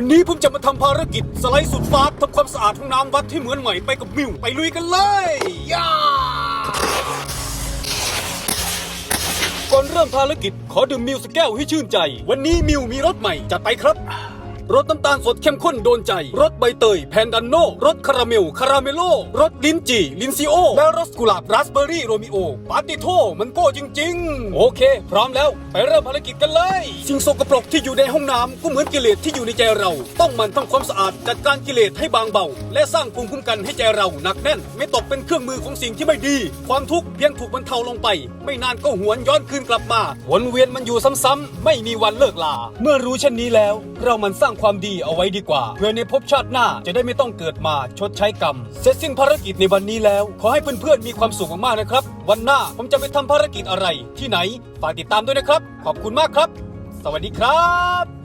วันนี้ผมจะมาทำภารกิจสไลด์สุดฟาดทำความสะอาดห้องน้ำวัดให้เหมือนใหม่ไปกับมิว ไปลุยกันเลยย่าก่อนเริ่มภารกิจขอดื่มมิวสักแก้วให้ชื่นใจ วันนี้มิวมีรถใหม่จัดไปครับ รสน้ำตาลสดเข้มข้นโดนใจ รสใบเตย แพนดันโนรสคาราเมล คาราเมโล รสลิ้นจี่ ลินซิโอ และรสกุหลาบราสเบอร์รี่โรมิโอปาติโทมันโก้จริง ๆ โอเค พร้อมแล้ว ไปเริ่มภารกิจกันเลย สิ่งสกปรกที่อยู่ในห้องน้ำก็เหมือนกิเลสที่อยู่ในใจเรา ต้องมันทำความสะอาดจัดการกิเลสให้บางเบา และสร้างภูมิคุ้มกันให้ใจเราหนักแน่น ไม่ตกเป็นเครื่องมือของสิ่งที่ไม่ดี ความทุกข์เพียงถูกบรรเทาลงไป ไม่นานก็หวนย้อนคืนกลับมาวนเวียนมันอยู่ซ้ำๆไม่มีวันเลิกลา เมื่อรู้เช่นนี้แล้ว เรามันสร้างความดีเอาไว้ดีกว่า เพื่อในภพชาติหน้าจะได้ไม่ต้องเกิดมาชดใช้กรรม เสร็จสิ้นภารกิจในวันนี้แล้ว ขอให้เพื่อนๆมีความสุขมากๆนะครับ วันหน้าผมจะไปทำภารกิจอะไรที่ไหนฝากติดตามด้วยนะครับ ขอบคุณมากครับ สวัสดีครับ